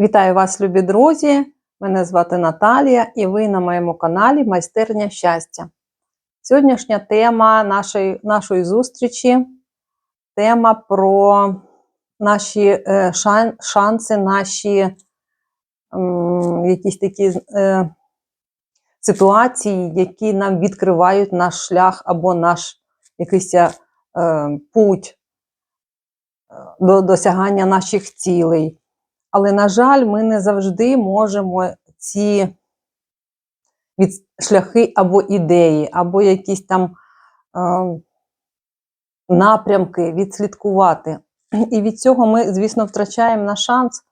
Вітаю вас, любі друзі! Мене звати Наталія, і ви на моєму каналі Майстерня щастя. Сьогоднішня тема нашої, нашої зустрічі тема про наші е, шан, шанси, наші м, якісь такі е, ситуації, які нам відкривають наш шлях або наш якийсь е, путь е, до досягання наших цілей. Але, на жаль, ми не завжди можемо ці від шляхи або ідеї, або якісь там е, напрямки відслідкувати. І від цього ми, звісно, втрачаємо наш шанс.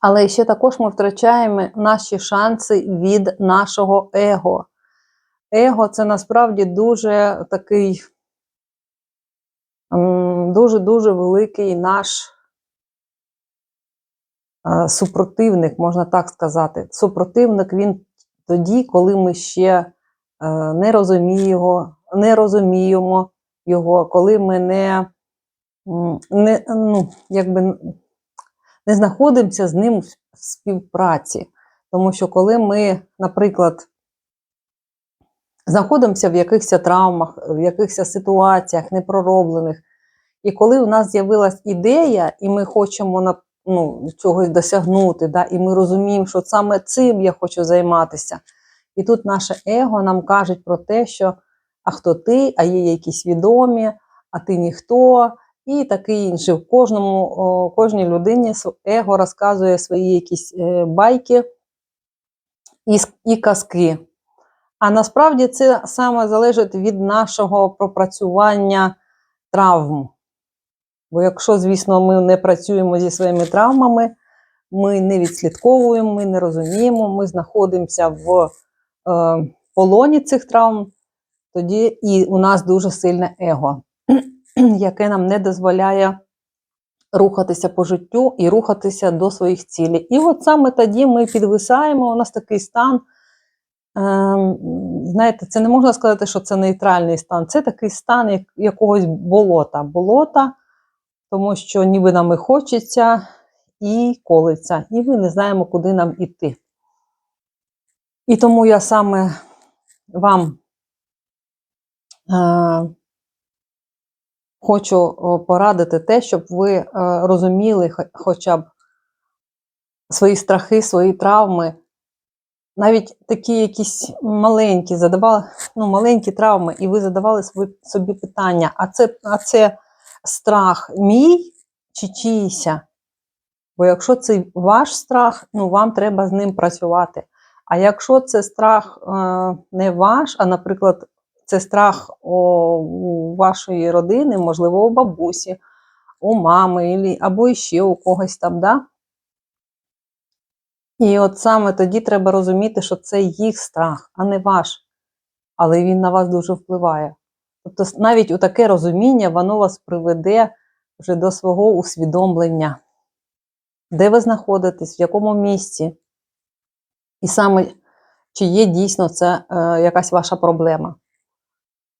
Але ще також ми втрачаємо наші шанси від нашого его. Его це насправді дуже такий дуже-дуже великий наш супротивник, можна так сказати. Супротивник він тоді, коли ми ще е, не розуміємо, не розуміємо його, коли ми не, не, ну, якби, не знаходимося з ним в співпраці. Тому що коли ми, наприклад, знаходимося в якихось травмах, в якихось ситуаціях непророблених, і коли у нас з'явилась ідея, і ми хочемо ну, чогось досягнути, да, і ми розуміємо, що саме цим я хочу займатися. І тут наше его нам каже про те, що а хто ти, а є якісь відомі, а ти ніхто, і таке інше. В кожному, кожній людині его розказує свої якісь е, байки і, і казки. А насправді це саме залежить від нашого пропрацювання травм. Бо якщо, звісно, ми не працюємо зі своїми травмами, ми не відслідковуємо, ми не розуміємо, ми знаходимося в е, полоні цих травм, тоді і у нас дуже сильне его, яке нам не дозволяє рухатися по життю і рухатися до своїх цілей. І от саме тоді ми підвисаємо, у нас такий стан. Ем, знаєте, це не можна сказати, що це нейтральний стан, це такий стан якогось болота. Болота, тому що ніби нам і хочеться і колиться, і ми не знаємо, куди нам іти. І тому я саме вам е, хочу порадити те, щоб ви е, розуміли хоча б свої страхи, свої травми. Навіть такі якісь маленькі задавали, ну, маленькі травми, і ви задавали собі, собі питання: а це а це страх мій чи чийся? Бо якщо це ваш страх, ну вам треба з ним працювати. А якщо це страх е, не ваш, а, наприклад, це страх у вашої родини, можливо, у бабусі, у мами, або ще у когось там, да? І от саме тоді треба розуміти, що це їх страх, а не ваш. Але він на вас дуже впливає. Тобто, навіть у таке розуміння, воно вас приведе вже до свого усвідомлення, де ви знаходитесь, в якому місці. І саме, чи є дійсно це е, якась ваша проблема.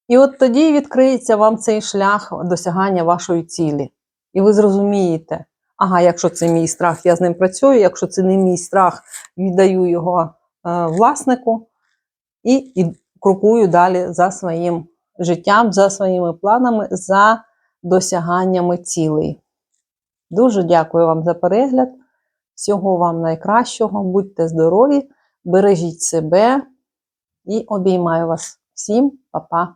І от тоді відкриється вам цей шлях досягання вашої цілі. І ви зрозумієте, ага, якщо це мій страх, я з ним працюю, якщо це не мій страх, віддаю його е, власнику і, і крокую далі за своїм життям, за своїми планами, за досяганнями цілей. Дуже дякую вам за перегляд. Всього вам найкращого, будьте здорові, бережіть себе і обіймаю вас всім, па-па!